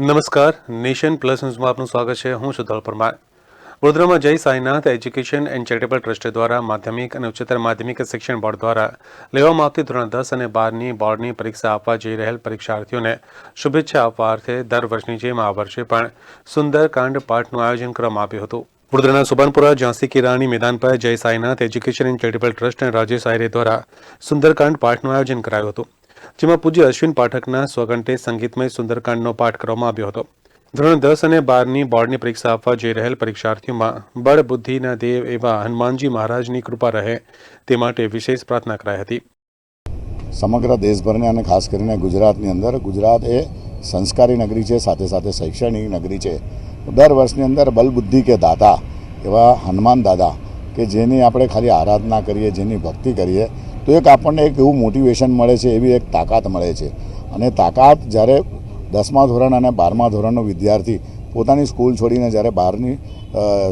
નમસ્કાર. Nation plus ન્યૂઝમાં આપનું સ્વાગત છે. હું સુધલ પરમાર. વડોદરામાં Jai Sainath education and charitable trust દ્વારા માધ્યમિક અને ઉચ્ચતર માધ્યમિક શિક્ષણ બોર્ડ દ્વારા લેવામાં આવતી ધોરણ દસ અને બારની બોર્ડની પરીક્ષા આપવા જઈ રહેલ પરીક્ષાર્થીઓને શુભેચ્છા આપવા અર્થે દર વર્ષની જેમ આ વર્ષે પણ સુંદરકાંડ પાઠનું આયોજન કરવામાં આવ્યું હતું. વડોદરાના સુબનપુરા, ઝાંસી કી રાણી મેદાન પર Jai Sainath education and charitable trust અને રાજેશ આયરે દ્વારા સુંદરકાંડ પાઠનું આયોજન કરાયું હતું. જેમાં પૂજ્ય અશ્વિન પાઠકના સ્વકંઠે સંગીતમય સુંદરકાંડનો પાઠ કરવામાં આવ્યો હતો. ધોરણ દસ અને બારની બોર્ડની પરીક્ષા આપવા જઈ રહેલ પરીક્ષાર્થીઓમાં બળ બુદ્ધિના દેવ એવા હનુમાનજી મહારાજની કૃપા રહે તે માટે વિશેષ પ્રાર્થના કરાઈ હતી. સમગ્ર દેશભરને અને ખાસ કરીને ગુજરાતની અંદર, ગુજરાત એ સંસ્કારી નગરી છે, સાથે સાથે શૈક્ષણિક નગરી છે. દર વર્ષની અંદર બલબુદ્ધિ કે દાતા એવા હનુમાન દાદા કે જેની આપણે ખાલી આરાધના કરીએ, જેની ભક્તિ કરીએ તો એક આપણને એક એવું મોટિવેશન મળે છે, એવી એક તાકાત મળે છે. અને તાકાત જ્યારે દસમા ધોરણ અને બારમા ધોરણનો વિદ્યાર્થી પોતાની સ્કૂલ છોડીને જ્યારે બહારની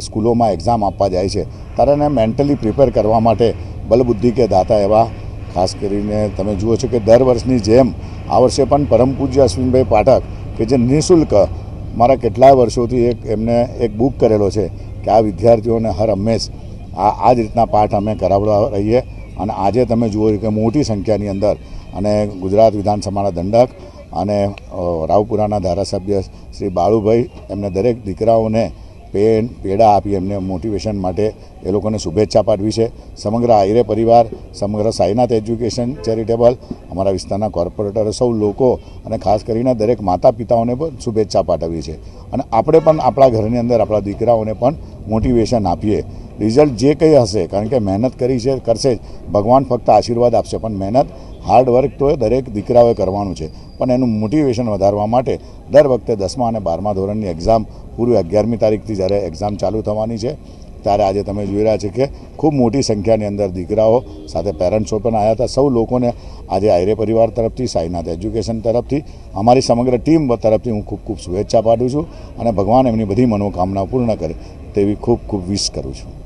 સ્કૂલોમાં એક્ઝામ આપવા જાય છે, ત્યારે એને મેન્ટલી પ્રિપેર કરવા માટે બલબુદ્ધિ કે દાતા એવા, ખાસ કરીને તમે જુઓ છો કે દર વર્ષની જેમ આ વર્ષે પણ પરમ પૂજ્ય અશ્વિનભાઈ પાઠક કે જે નિઃશુલ્ક મારા કેટલાય વર્ષોથી એક એમને એક બુક કરેલો છે કે આ વિદ્યાર્થીઓને હર હંમેશ આ આ જ રીતના પાઠ અમે કરાવડા રહીએ. અને આજે તમે જુઓ કે મોટી સંખ્યાની અંદર અને ગુજરાત વિધાનસભાના દંડક અને રાવપુરાના ધારાસભ્ય શ્રી બાળુભાઈ એમને દરેક દીકરાઓને પેન, પેડા આપી એમને મોટિવેશન માટે એ લોકોને શુભેચ્છા પાઠવી છે. સમગ્ર આયરે પરિવાર, સમગ્ર સાઈનાથ એજ્યુકેશન ચેરિટેબલ, અમારા વિસ્તારના કોર્પોરેટરો સૌ લોકો અને ખાસ કરીને દરેક માતા પિતાઓને પણ શુભેચ્છા પાઠવી છે અને આપણે પણ આપણા ઘરની અંદર આપણા દીકરાઓને પણ મોટિવેશન આપીએ. રિઝલ્ટ જે કંઈ હશે, કારણ કે મહેનત કરી છે, કરશે જ. ભગવાન ફક્ત આશીર્વાદ આપશે, પણ મહેનત હાર્ડવર્ક તો દરેક દીકરાઓએ કરવાનું છે. પણ એનું મોટિવેશન વધારવા માટે દર વખતે દસમા અને બારમા ધોરણની એક્ઝામ પૂરી અગિયારમી તારીખથી જ્યારે એક્ઝામ ચાલુ થવાની છે, ત્યારે આજે તમે જોઈ રહ્યા છે કે ખૂબ મોટી સંખ્યાની અંદર દીકરાઓ સાથે પેરેન્ટ્સો પણ આવ્યા હતા. સૌ લોકોને આજે આયરે પરિવાર તરફથી, સાઈનાથ એજ્યુકેશન તરફથી, અમારી સમગ્ર ટીમ તરફથી હું ખૂબ ખૂબ શુભેચ્છા પાઠવું છું અને ભગવાન એમની બધી મનોકામના પૂર્ણ કરે, તેવી ખૂબ ખૂબ વિશ કરું છું.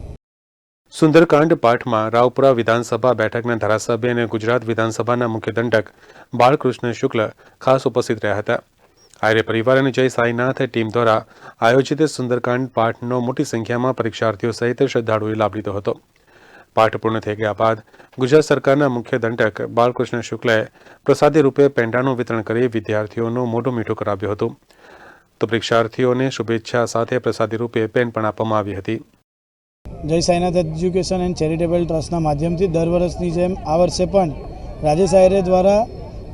સુંદરકાંડ પાઠમાં રાવપુરા વિધાનસભા બેઠકના ધારાસભ્ય અને ગુજરાત વિધાનસભાના મુખ્ય દંડક બાળકૃષ્ણ શુક્લ ખાસ ઉપસ્થિત રહ્યા હતા. આર્ય પરિવાર અને જય સાઈનાથ ટીમ દ્વારા આયોજિત સુંદરકાંડ પાઠનો મોટી સંખ્યામાં પરીક્ષાર્થીઓ સહિત શ્રદ્ધાળુએ લાભ લીધો હતો. પાઠ પૂર્ણ થઈ ગયા બાદ ગુજરાત સરકારના મુખ્ય દંડક બાળકૃષ્ણ શુક્લએ પ્રસાદી રૂપે પેંડાનું વિતરણ કરી વિદ્યાર્થીઓનું મોઢું મીઠું કરાવ્યું હતું. તો પરીક્ષાર્થીઓને શુભેચ્છા સાથે પ્રસાદી રૂપે પેન પણ આપવામાં આવી હતી. જય સાઈનાથ એજ્યુકેશન એન્ડ ચેરિટેબલ ટ્રસ્ટના માધ્યમથી દર વર્ષની જેમ આ વર્ષે પણ રાજેશ આયરે દ્વારા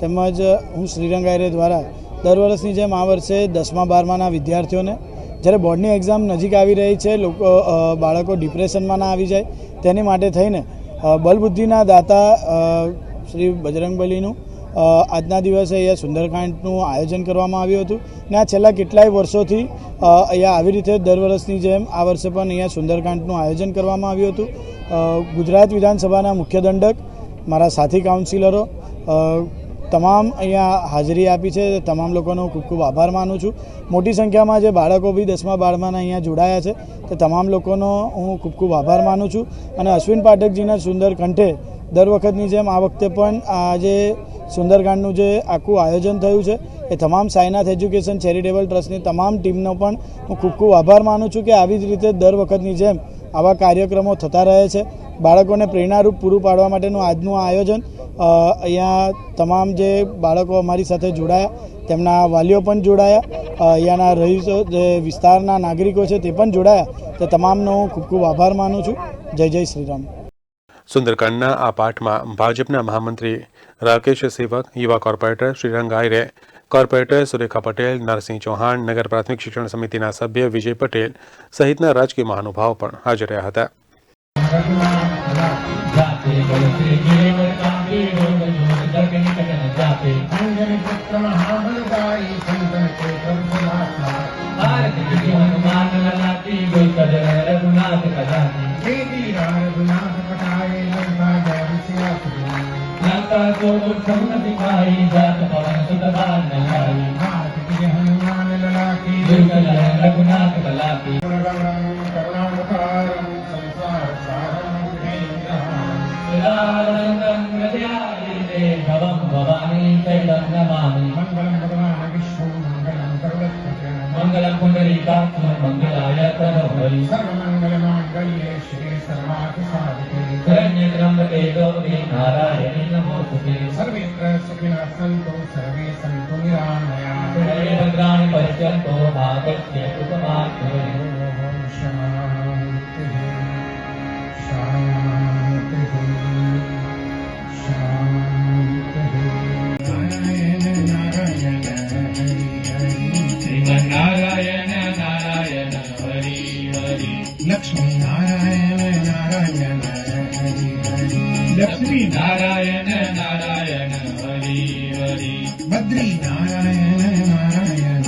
તેમજ હું શ્રીરંગ આયરે દ્વારા દર વર્ષની જેમ આ વર્ષે દસમા, બારમાના વિદ્યાર્થીઓને જ્યારે બોર્ડની એક્ઝામ નજીક આવી રહી છે, લોકો બાળકો ડિપ્રેશનમાં ના આવી જાય, તેની માટે થઈને બલબુદ્ધિના દાતા શ્રી બજરંગબલીનું આજના દિવસે અહીંયા સુંદરકાંડનું આયોજન કરવામાં આવ્યું હતું ને આ છેલ્લા કેટલાય વર્ષોથી અહીંયા આવી રીતે દર વર્ષની જેમ આ વર્ષે પણ અહીંયા સુંદરકાંડનું આયોજન કરવામાં આવ્યું હતું. ગુજરાત વિધાનસભાના મુખ્ય દંડક, મારા સાથી કાઉન્સિલરો તમામ અહીંયા હાજરી આપી છે, તમામ લોકોનો ખૂબ ખૂબ આભાર માનું છું. મોટી સંખ્યામાં જે બાળકો બી દસમા, બારમાના અહીંયા જોડાયા છે, તે તમામ લોકોનો હું ખૂબ ખૂબ આભાર માનું છું. અને અશ્વિન પાઠકજીના સુંદર કંઠે દર વખતની જેમ આ વખતે પણ આ જે સુંદરકાંડનું જે આખું આયોજન થયું છે, એ તમામ સાઈનાથ એજ્યુકેશન ચેરિટેબલ ટ્રસ્ટની તમામ ટીમનો પણ હું ખૂબ ખૂબ આભાર માનું છું કે આવી જ રીતે દર વખતની જેમ આવા કાર્યક્રમો થતા રહે છે. બાળકોને પ્રેરણારૂપ પૂરું પાડવા માટેનું આજનું આયોજન અહીંયા તમામ જે બાળકો અમારી સાથે જોડાયા, તેમના વાલીઓ પણ જોડાયા અહીંયાના રહીશો, જે વિસ્તારના નાગરિકો છે તે પણ જોડાયા, તે તમામનો હું ખૂબ ખૂબ આભાર માનું છું. જય જય શ્રીરામ સુંદરકાંડના આ પાઠમાં ભાજપના મહામંત્રી રાકેશ સેવક યુવા કોર્પોરેટર શ્રીરંગ આયરે કોર્પોરેટર સુરેખા પટેલ નરસિંહ ચૌહાણ નગર પ્રાથમિક શિક્ષણ સમિતિના સભ્ય વિજય પટેલ સહિતના રાજકીય મહાનુભાવો પણ હાજર રહ્યા હતા. जाते को उत्सव न दिखाई जात पवन सुत बाल न आई भारत की हनुमान लला की गुल कजर रघुनाथ कलाती गुणगणं करुणावतारं संसार सारं सुदानन्दं हृदयादिते भवं भवानी कैलं नमामि मङ्गलं भगवान् विष्णु मङ्गलं करुणस्य मङ्गलपुण्डरीकात्मं मङ्गलाय तनोहरि सर्वमङ्गलमाङ्गल्ये शिवे सर्वार्थसाधिके સર્વે નારાયણ નમો તુભે સર્વેત્ર સુખિના સંતો સર્વે સંતો નિરામયા સર્વે ભદ્રાણિ પશ્યંતો ભાગત્ય લક્ષ્મી નારાયણ નારાયણ હરિ હરિ બદ્રી નારાયણ નારાયણ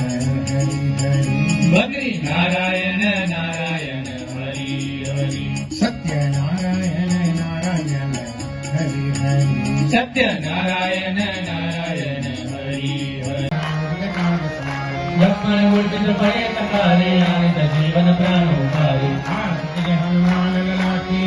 હરિ હરિ બદ્રી નારાયણ નારાયણ હરિ હરિ સત્ય નારાયણ નારાયણ હરિ હરિ સત્ય નારાયણ નારાયણ હરિ લક્ષ્મણ મૂર્તિ ભય તમારે આનંદ જીવન પ્રાણો ભારે હનુમાન લાખી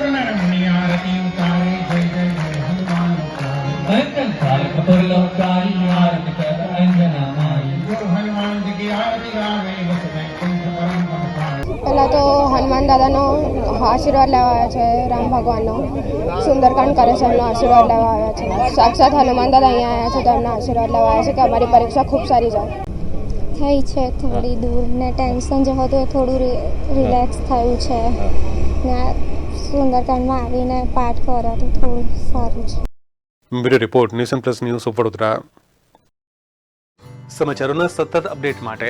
પહેલાં તો હનુમાન દાદાનો આશીર્વાદ લેવા આવ્યા છે રામ ભગવાનનો. સુંદરકાંડ કરે છે એમનો આશીર્વાદ લેવા આવ્યા છે. સાક્ષાત હનુમાન દાદા અહીંયા આવ્યા છે તો એમના આશીર્વાદ લેવા આવ્યા છે કે અમારી પરીક્ષા ખૂબ સારી જાય. થઈ છે થોડી દૂર ને ટેન્શન જે હતું એ થોડું રિલેક્સ થયું છે. ને સુંદરકાંડમાં આવીને પાઠ કર્યો તો થોડું સારું છે. Bureau report nation plus news Vadodara. સમાચારોના સતત અપડેટ માટે